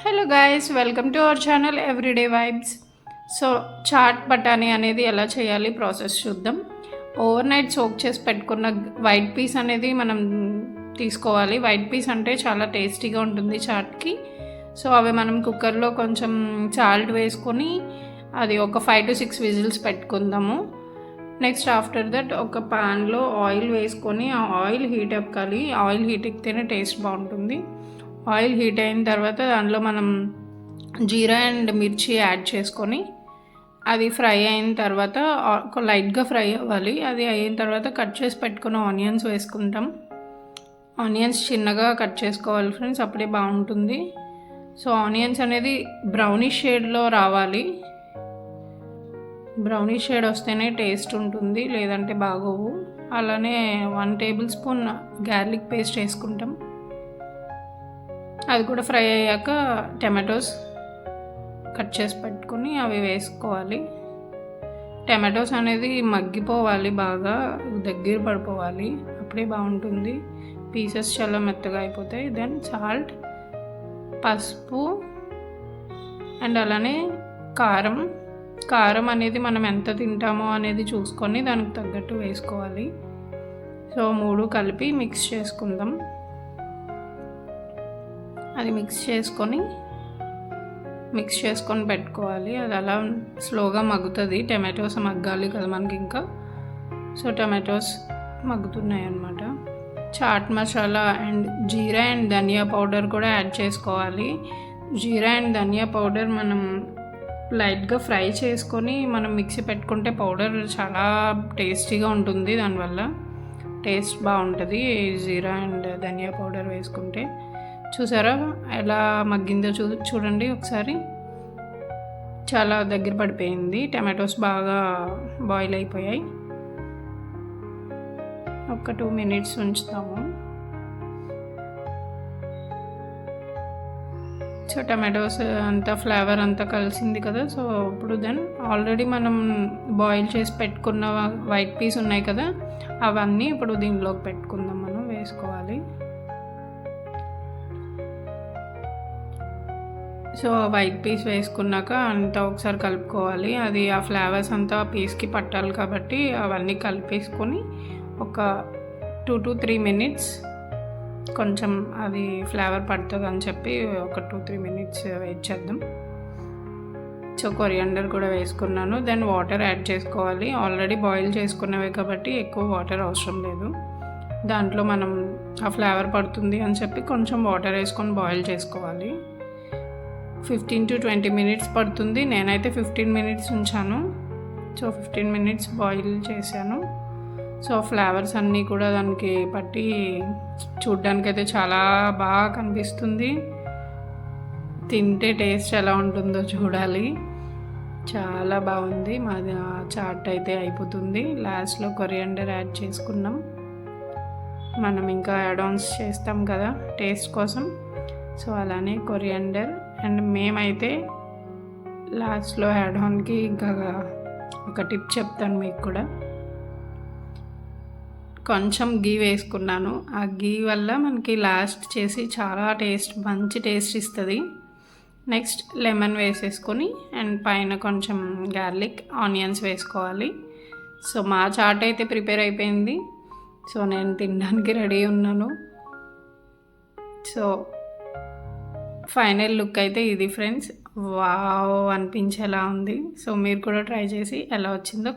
Hello guys welcome to our channel everyday vibes so chat బటానీ అనేది ఎలా చేయాలి? Process చూద్దాం. ఓవర్ నైట్ సోక్ చేసి పెట్టుకున్న వైట్ పీస్ అనేది మనం తీసుకోవాలి. వైట్ పీస్ అంటే చాలా టేస్టీగా ఉంటుంది చాట్కి. సో అవి మనం కుక్కర్లో కొంచెం సాల్ట్ వేసుకొని అది ఒక ఫైవ్ టు సిక్స్ విజిల్స్ పెట్టుకుందాము. నెక్స్ట్ ఆఫ్టర్ దట్ ఒక పాన్లో ఆయిల్ వేసుకొని ఆ ఆయిల్ హీట్ ఎక్కాలి ఆయిల్ హీట్ ఎక్కితేనే టేస్ట్ బాగుంటుంది. ఆయిల్ హీట్ అయిన తర్వాత దాంట్లో మనం జీరా అండ్ మిర్చి యాడ్ చేసుకొని అది ఫ్రై అయిన తర్వాత లైట్గా ఫ్రై అవ్వాలి. అది అయిన తర్వాత కట్ చేసి పెట్టుకున్న ఆనియన్స్ వేసుకుంటాం. ఆనియన్స్ చిన్నగా కట్ చేసుకోవాలి ఫ్రెండ్స్ అప్పుడే బాగుంటుంది. సో ఆనియన్స్ అనేది బ్రౌనిష్ షేడ్లో రావాలి. బ్రౌనిష్ షేడ్ వస్తేనే టేస్ట్ ఉంటుంది లేదంటే బాగోవు. అలానే one tablespoon garlic paste వేసుకుంటాం. అది కూడా ఫ్రై అయ్యాక టమాటోస్ కట్ చేసి పెట్టుకొని అవి వేసుకోవాలి. టమాటోస్ అనేది మగ్గిపోవాలి బాగా దగ్గర పడిపోవాలి. అప్పుడే బాగుంటుంది. పీసెస్ చాలా మెత్తగా అయిపోతాయి. దెన్ సాల్ట్ పసుపు అండ్ అలానే కారం. కారం అనేది మనం ఎంత తింటామో అనేది చూసుకొని దానికి తగ్గట్టు వేసుకోవాలి. సో మూడు కలిపి మిక్స్ చేసుకుందాం. అది మిక్స్ చేసుకొని మిక్స్ చేసుకొని పెట్టుకోవాలి. అది అలా స్లోగా మగ్గుతుంది. టమాటోస్ మగ్గాలి కదా మనకి ఇంకా. సో టమాటోస్ మగ్గుతున్నాయి అన్నమాట chat masala and jeera and dhania powder కూడా యాడ్ చేసుకోవాలి. జీరా అండ్ ధనియా పౌడర్ మనం లైట్గా ఫ్రై చేసుకొని మనం మిక్సీ పెట్టుకుంటే పౌడర్ చాలా టేస్టీగా ఉంటుంది దానివల్ల. టేస్ట్ బాగుంటుంది జీరా అండ్ ధనియా పౌడర్ వేసుకుంటే. చూసారా? ఎలా మగ్గిందో చూ చూడండి ఒకసారి. చాలా దగ్గర పడిపోయింది. టమాటోస్ బాగా బాయిల్ అయిపోయాయి. ఒక టూ మినిట్స్ ఉంచుతాము. సో టమాటోస్ అంతా ఫ్లేవర్ అంతా కలిసింది కదా. సో ఇప్పుడు దెన్ ఆల్రెడీ మనం బాయిల్ చేసి పెట్టుకున్న వైట్ పీస్ ఉన్నాయి కదా. అవన్నీ ఇప్పుడు దీనిలోకి పెట్టుకుందాం మనం వేసుకోవాలి. సో వైట్ పీస్ వేసుకున్నాక అంతా ఒకసారి కలుపుకోవాలి. అది ఆ ఫ్లేవర్స్ అంతా పీస్కి పట్టాలి కాబట్టి అవన్నీ కలిపేసుకొని ఒక టూ టు త్రీ మినిట్స్ కొంచెం అది ఫ్లేవర్ పడుతుంది అని చెప్పి ఒక టూ త్రీ మినిట్స్ వెయిట్ చేద్దాం. సో కొరియండర్ కూడా వేసుకున్నాను. దెన్ వాటర్ యాడ్ చేసుకోవాలి. ఆల్రెడీ బాయిల్ చేసుకున్నవే కాబట్టి ఎక్కువ వాటర్ అవసరం లేదు. దాంట్లో మనం ఆ ఫ్లేవర్ పడుతుంది అని చెప్పి కొంచెం వాటర్ వేసుకొని బాయిల్ చేసుకోవాలి. ఫిఫ్టీన్ టు ట్వంటీ మినిట్స్ పడుతుంది. నేనైతే ఫిఫ్టీన్ మినిట్స్ ఉంచాను. సో ఫిఫ్టీన్ మినిట్స్ బాయిల్ చేశాను. సో ఫ్లేవర్స్ అన్నీ కూడా దానికి పట్టి చూడ్డానికైతే చాలా బాగా కనిపిస్తుంది. తింటే టేస్ట్ ఎలా ఉంటుందో చూడాలి. చాలా బాగుంది. మాది చాట్ అయితే అయిపోతుంది. లాస్ట్లో కొరియండర్ యాడ్ చేసుకున్నాం. మనం ఇంకా యాడ్ ఆన్స్ చేస్తాం కదా టేస్ట్ కోసం. సో అలానే కొరియండర్ అండ్ మేమైతే లాస్ట్లో యాడ్ ఆన్కి ఇంకా ఒక టిప్ చెప్తాను మీకు కూడా. కొంచెం గీ వేసుకున్నాను. ఆ గీ వల్ల మనకి లాస్ట్ చేసి చాలా టేస్ట్ మంచి టేస్ట్ ఇస్తుంది. నెక్స్ట్ లెమన్ వేసేసుకొని అండ్ పైన కొంచెం గార్లిక్ ఆనియన్స్ వేసుకోవాలి. సో మా చాట్ అయితే ప్రిపేర్ అయిపోయింది. సో నేను తినడానికి రెడీ ఉన్నాను. సో ఫైనల్ లుక్ అయితే ఇది ఫ్రెండ్స్. వావ్ అనిపించేలా ఉంది. సో మీరు కూడా ట్రై చేసి ఎలా వచ్చిందో